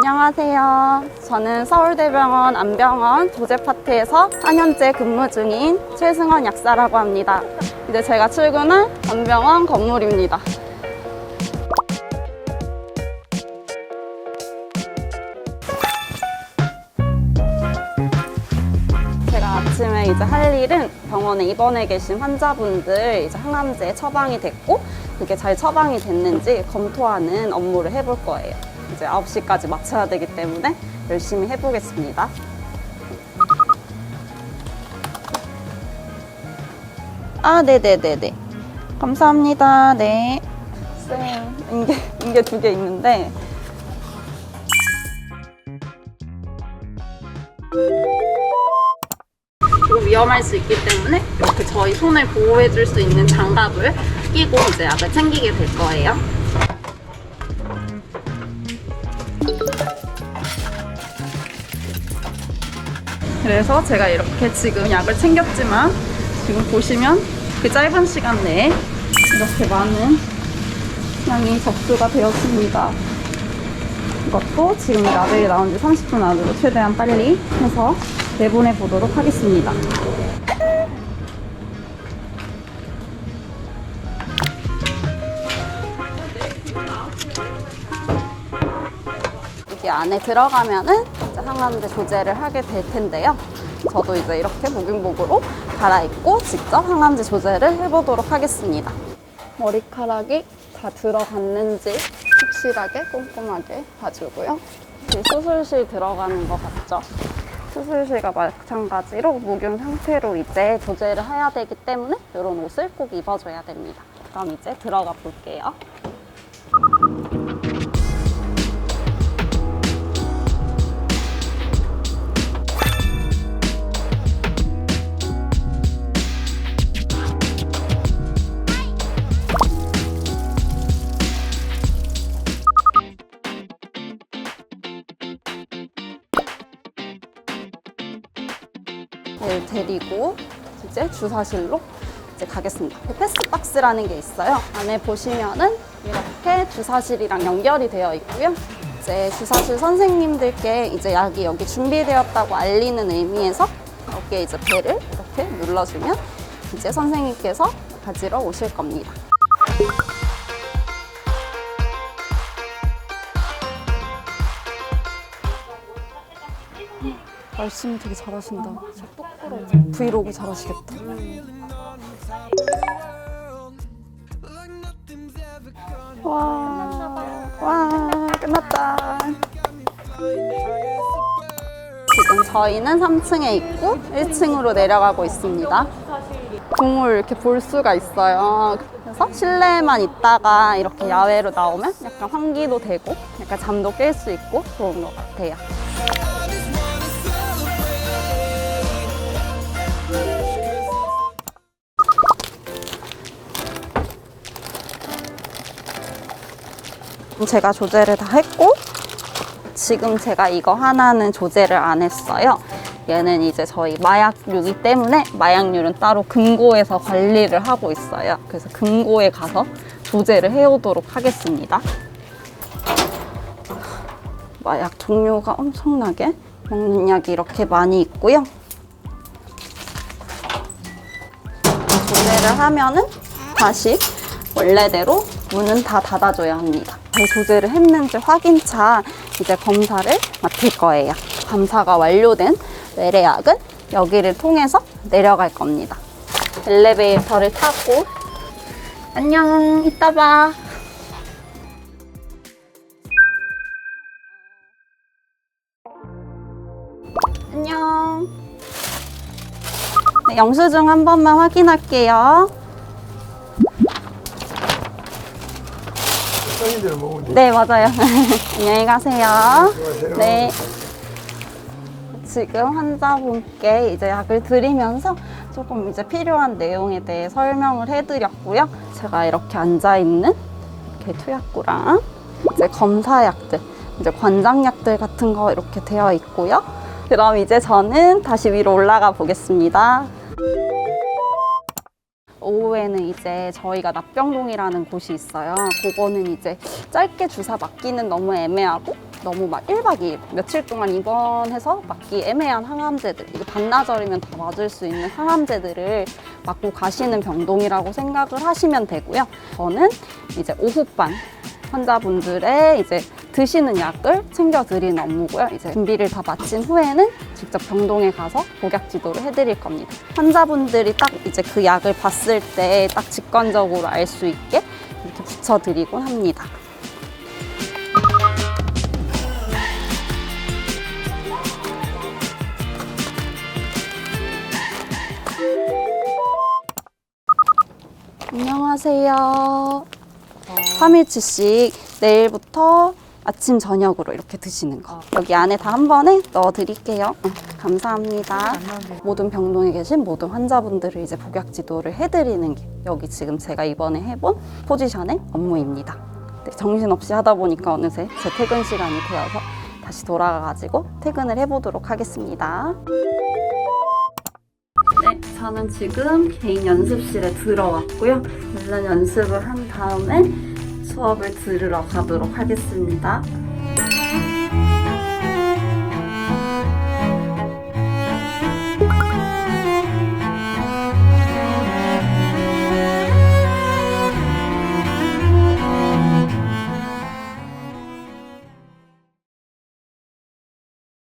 안녕하세요. 저는 서울대병원 안병원 조제파트에서 4년째 근무 중인 최승원 약사라고 합니다. 이제 제가 출근한 안병원 건물입니다. 아침에 이제 할 일은 병원에 입원해 계신 환자분들 이제 항암제 처방이 됐고 그게 잘 처방이 됐는지 검토하는 업무를 해볼 거예요. 이제 9시까지 마쳐야 되기 때문에 열심히 해보겠습니다. 아, 네네네네. 감사합니다. 네. 쌤, 인계, 인계 두개 있는데. 그리고 위험할 수 있기 때문에 이렇게 저희 손을 보호해 줄 수 있는 장갑을 끼고 이제 약을 챙기게 될 거예요. 그래서 제가 이렇게 지금 약을 챙겼지만 지금 보시면 그 짧은 시간 내에 이렇게 많은 양이 접수가 되었습니다. 이것도 지금 라벨이 나온 지 30분 안으로 최대한 빨리 해서 내보내 보도록 하겠습니다. 여기 안에 들어가면은 항암제 조제를 하게 될 텐데요. 저도 이제 이렇게 목용복으로 갈아입고 직접 항암제 조제를 해보도록 하겠습니다. 머리카락이 다 들어갔는지 확실하게 꼼꼼하게 봐주고요. 수술실 들어가는 것 같죠? 수술실과 마찬가지로 목용 상태로 이제 조제를 해야 되기 때문에 이런 옷을 꼭 입어줘야 됩니다. 그럼 이제 들어가 볼게요. 네, 데리고 이제 주사실로 이제 가겠습니다. 그 패스박스라는 게 있어요. 안에 보시면은 이렇게 주사실이랑 연결이 되어 있고요. 이제 주사실 선생님들께 이제 약이 여기 준비되었다고 알리는 의미에서 여기에 이제 배를 이렇게 눌러주면 이제 선생님께서 가지러 오실 겁니다. 말씀 되게 잘하신다. 브이로그 잘하시겠다. 와, 와, 끝났다. 지금 저희는 3층에 있고 1층으로 내려가고 있습니다. 동물 이렇게 볼 수가 있어요. 그래서 실내에만 있다가 이렇게 야외로 나오면 약간 환기도 되고 약간 잠도 깰 수 있고 좋은 것 같아요. 제가 조제를 다 했고 지금 제가 이거 하나는 조제를 안 했어요. 얘는 이제 저희 마약류이기 때문에 마약류는 따로 금고에서 관리를 하고 있어요. 그래서 금고에 가서 조제를 해오도록 하겠습니다. 마약 종류가 엄청나게 먹는 약이 이렇게 많이 있고요. 조제를 하면은 다시 원래대로 문은 다 닫아줘야 합니다. 잘 조제를 했는지 확인차 이제 검사를 맡을 거예요. 검사가 완료된 외래약은 여기를 통해서 내려갈 겁니다. 엘리베이터를 타고 안녕 이따 봐. 안녕. 네, 영수증 한 번만 확인할게요. 대로 먹으면 돼. 네, 맞아요. 안녕히 가세요. 네. 지금 환자분께 이제 약을 드리면서 조금 이제 필요한 내용에 대해 설명을 해드렸고요. 제가 이렇게 앉아있는 이렇게 투약구랑 이제 검사약들, 이제 관장약들 같은 거 이렇게 되어 있고요. 그럼 이제 저는 다시 위로 올라가 보겠습니다. 오후에는 이제 저희가 납병동이라는 곳이 있어요. 그거는 이제 짧게 주사 맞기는 너무 애매하고 너무 막 1박 2일, 며칠 동안 입원해서 맞기 애매한 항암제들, 이게 반나절이면 다 맞을 수 있는 항암제들을 맞고 가시는 병동이라고 생각을 하시면 되고요. 저는 이제 오후반 환자분들의 이제 드시는 약을 챙겨드리는 업무고요. 이제 준비를 다 마친 후에는 직접 병동에 가서 복약 지도를 해드릴 겁니다. 환자분들이 딱 이제 그 약을 봤을 때 딱 직관적으로 알 수 있게 이렇게 붙여드리곤 합니다. 안녕하세요. 3일치씩 내일부터 아침 저녁으로 이렇게 드시는 거. 여기 안에 다 한 번에 넣어 드릴게요. 어, 감사합니다. 모든 병동에 계신 모든 환자분들을 이제 복약 지도를 해드리는 게 여기 지금 제가 이번에 해본 포지션의 업무입니다. 네, 정신없이 하다 보니까 어느새 제 퇴근 시간이 되어서 다시 돌아가가지고 퇴근을 해보도록 하겠습니다. 네, 저는 지금 개인 연습실에 들어왔고요. 물론 연습을 한 다음에 수업을 들으러 가도록 하겠습니다.